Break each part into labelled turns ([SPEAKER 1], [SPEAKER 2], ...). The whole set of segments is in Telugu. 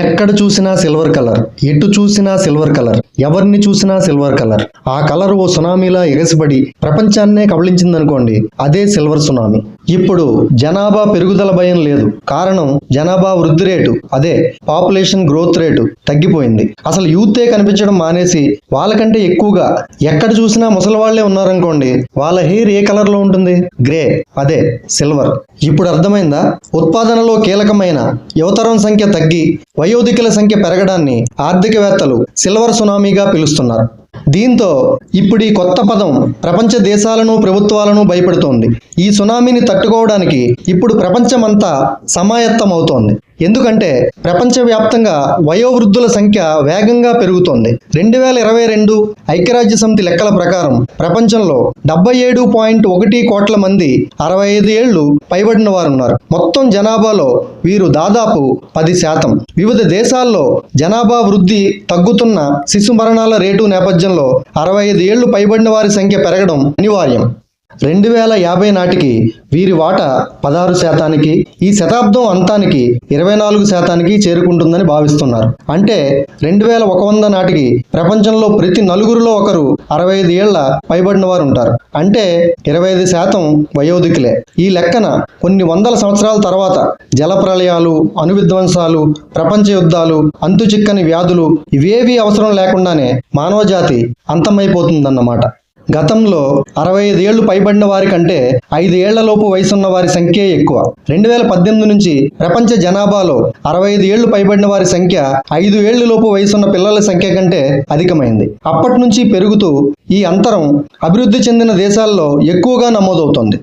[SPEAKER 1] ఎక్కడ చూసినా సిల్వర్ కలర్ ఎటు చూసినా సిల్వర్ కలర్ ఎవరిని చూసినా సిల్వర్ కలర్. ఆ కలర్ ఓ సునామీలా ఎగసిపడి ప్రపంచాన్నే కబళించిందనుకోండి అదే సిల్వర్ సునామీ. ఇప్పుడు జనాభా పెరుగుదల భయం లేదు. కారణం జనాభా వృద్ధి రేటు. అదే పాపులేషన్ గ్రోత్ రేటు తగ్గిపోయింది. అసలు యూతే కనిపించడం మానేసి వాళ్ళకంటే ఎక్కువగా ఎక్కడ చూసినా ముసలి వాళ్ళే ఉన్నారనుకోండి వాళ్ళ హెయిర్ ఏ కలర్లో ఉంటుంది? గ్రే. అదే సిల్వర్. ఇప్పుడు అర్థమైందా? ఉత్పాదనలో కీలకమైన యువతరం సంఖ్య తగ్గి వయోధికుల సంఖ్య పెరగడాన్ని ఆర్థికవేత్తలు సిల్వర్ సునామీగా పిలుస్తున్నారు. దీంతో ఇప్పుడు ఈ కొత్త పదం ప్రపంచ దేశాలను ప్రభుత్వాలను భయపెడుతోంది. ఈ సునామీని తట్టుకోవడానికి ఇప్పుడు ప్రపంచమంతా సమాయత్తమవుతోంది. ఎందుకంటే ప్రపంచవ్యాప్తంగా వయోవృద్ధుల సంఖ్య వేగంగా పెరుగుతోంది. రెండు వేల ఇరవై రెండు ఐక్యరాజ్య సమితి లెక్కల ప్రకారం ప్రపంచంలో డెబ్బై ఏడు పాయింట్ ఒకటి కోట్ల మంది అరవై ఐదు ఏళ్ళు పైబడిన వారు ఉన్నారు మొత్తం జనాభాలో వీరు దాదాపు పది శాతం. వివిధ దేశాల్లో జనాభా వృద్ధి తగ్గుతున్న శిశు మరణాల రేటు నేపథ్యంలో అరవై ఐదు ఏళ్ళు పైబడిన వారి సంఖ్య పెరగడం అనివార్యం. రెండు వేల యాభై నాటికి వీరి వాటా పదహారు శాతానికి ఈ శతాబ్దం అంతానికి ఇరవై నాలుగు శాతానికి చేరుకుంటుందని భావిస్తున్నారు. అంటే రెండు వేల ఒక వంద నాటికి ప్రపంచంలో ప్రతి నలుగురిలో ఒకరు అరవై ఐదు ఏళ్ళ పైబడిన వారు ఉంటారు అంటే ఇరవై ఐదు శాతం వయోధికులే. ఈ లెక్కన కొన్ని వందల సంవత్సరాల తర్వాత జలప్రళయాలు అణువిధ్వంసాలు ప్రపంచ యుద్ధాలు అంతు చిక్కని వ్యాధులు ఇవేవీ అవసరం లేకుండానే మానవజాతి అంతమైపోతుందన్నమాట. గతంలో అరవై ఐదు పైబడిన వారి కంటే ఐదేళ్ళలోపు వయసున్న వారి సంఖ్యే ఎక్కువ. రెండు వేల పద్దెనిమిది నుంచి ప్రపంచ జనాభాలో అరవై ఐదు ఏళ్ళు పైబడిన వారి సంఖ్య ఐదు ఏళ్ళలోపు వయసున్న పిల్లల సంఖ్య కంటే అధికమైంది. అప్పటి నుంచి పెరుగుతూ ఈ అంతరం అభివృద్ధి చెందిన దేశాల్లో ఎక్కువగా నమోదవుతోంది.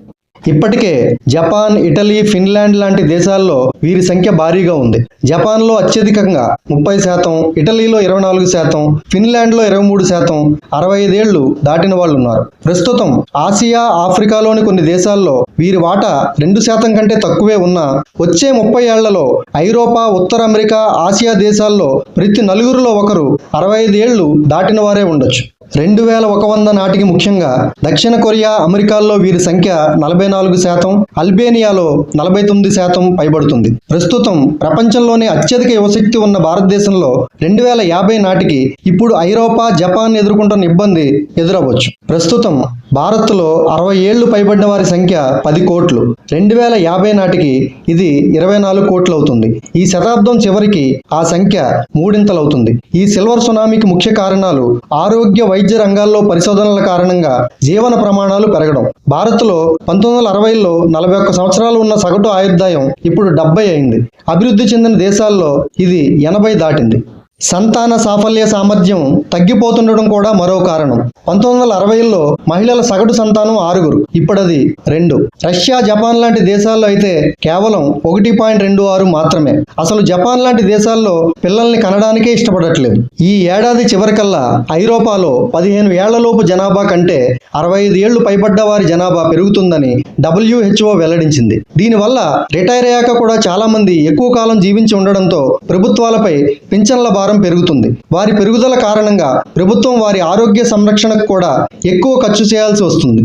[SPEAKER 1] ఇప్పటికే జపాన్ ఇటలీ ఫిన్లాండ్ లాంటి దేశాల్లో వీరి సంఖ్య భారీగా ఉంది. జపాన్లో అత్యధికంగా ముప్పై శాతం ఇటలీలో ఇరవై నాలుగు శాతం ఫిన్లాండ్లో ఇరవై మూడు శాతం అరవై ఐదేళ్ళు దాటిన వాళ్ళు ఉన్నారు ప్రస్తుతం ఆసియా ఆఫ్రికాలోని కొన్ని దేశాల్లో వీరి వాటా రెండు శాతం కంటే తక్కువే ఉన్నా వచ్చే ముప్పై ఏళ్ళలో ఐరోపా ఉత్తర అమెరికా ఆసియా దేశాల్లో ప్రతి నలుగురిలో ఒకరు అరవై ఐదు దాటిన వారే ఉండొచ్చు. రెండు వేల ఒక వంద నాటికి ముఖ్యంగా దక్షిణ కొరియా అమెరికాల్లో వీరి సంఖ్య నలభై నాలుగు శాతం అల్బేనియాలో నలభై తొమ్మిది శాతం పైబడుతుంది. ప్రస్తుతం ప్రపంచంలోనే అత్యధిక యువశక్తి ఉన్న భారతదేశంలో రెండు వేల యాభై నాటికి ఇప్పుడు ఐరోపా జపాన్ ఎదుర్కొంటున్న ఇబ్బంది ఎదురవ్వచ్చు. ప్రస్తుతం భారత్లో అరవై ఏళ్ళు పైబడిన వారి సంఖ్య పది కోట్లు. రెండు వేల యాభై నాటికి ఇది ఇరవై నాలుగు కోట్లు అవుతుంది. ఈ శతాబ్దం చివరికి ఆ సంఖ్య మూడింతలవుతుంది. ఈ సిల్వర్ సునామీకి ముఖ్య కారణాలు ఆరోగ్య వైద్య రంగాల్లో పరిశోధనల కారణంగా జీవన ప్రమాణాలు పెరగడం. భారత్లో పంతొమ్మిది వందల అరవైలో నలభై ఒక్క సంవత్సరాలు ఉన్న సగటు ఆయుర్దాయం ఇప్పుడు డెబ్బై అయింది. అభివృద్ధి చెందిన దేశాల్లో ఇది ఎనభై దాటింది. సంతాన సాఫల్య సామర్థ్యం తగ్గిపోతుండడం కూడా మరో కారణం. పంతొమ్మిది వందల అరవైలో మహిళల సగటు సంతానం ఆరుగురు ఇప్పుడది రెండు. రష్యా జపాన్ లాంటి దేశాల్లో అయితే కేవలం ఒకటి పాయింట్ రెండు ఆరు మాత్రమే. అసలు జపాన్ లాంటి దేశాల్లో పిల్లల్ని కనడానికే ఇష్టపడట్లేదు. ఈ ఏడాది చివరికల్లా ఐరోపాలో పదిహేను ఏళ్ళలోపు జనాభా కంటే అరవై ఐదు ఏళ్ళు పైబడ్డ వారి జనాభా పెరుగుతుందని డబ్ల్యూహెచ్ఓ వెల్లడించింది. దీనివల్ల రిటైర్ అయ్యాక కూడా చాలా మంది ఎక్కువ కాలం జీవించి ఉండడంతో ప్రభుత్వాలపై పింఛన్ల భారం పెరుగుతుంది. వారి పెరుగుదల కారణంగా ప్రభుత్వం వారి ఆరోగ్య సంరక్షణకు కూడా ఎక్కువ ఖర్చు చేయాల్సి వస్తుంది.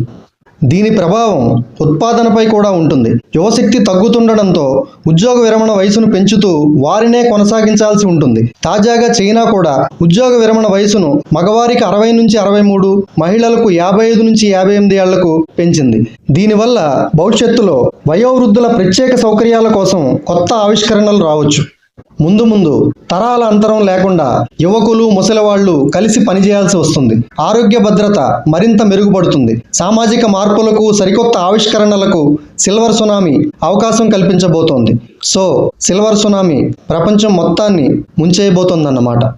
[SPEAKER 1] దీని ప్రభావం ఉత్పాదనపై కూడా ఉంటుంది. యువశక్తి తగ్గుతుండడంతో ఉద్యోగ విరమణ వయసును పెంచుతూ వారినే కొనసాగించాల్సి ఉంటుంది. తాజాగా చైనా కూడా ఉద్యోగ విరమణ వయసును మగవారికి అరవై నుంచి అరవై మూడు మహిళలకు యాభై ఐదు నుంచి యాభై ఎనిమిది ఏళ్ళకు పెంచింది. దీనివల్ల భవిష్యత్తులో వయోవృద్ధుల ప్రత్యేక సౌకర్యాల కోసం కొత్త ఆవిష్కరణలు రావచ్చు. ముందు ముందు తరాల అంతరం లేకుండా యువకులు ముసలివాళ్ళు కలిసి పనిచేయాల్సి వస్తుంది. ఆరోగ్య భద్రత మరింత మెరుగుపడుతుంది. సామాజిక మార్పులకు సరికొత్త ఆవిష్కరణలకు సిల్వర్ సునామీ అవకాశం కల్పించబోతోంది. సో సిల్వర్ సునామీ ప్రపంచం మొత్తాన్ని ముంచేయబోతోందన్నమాట.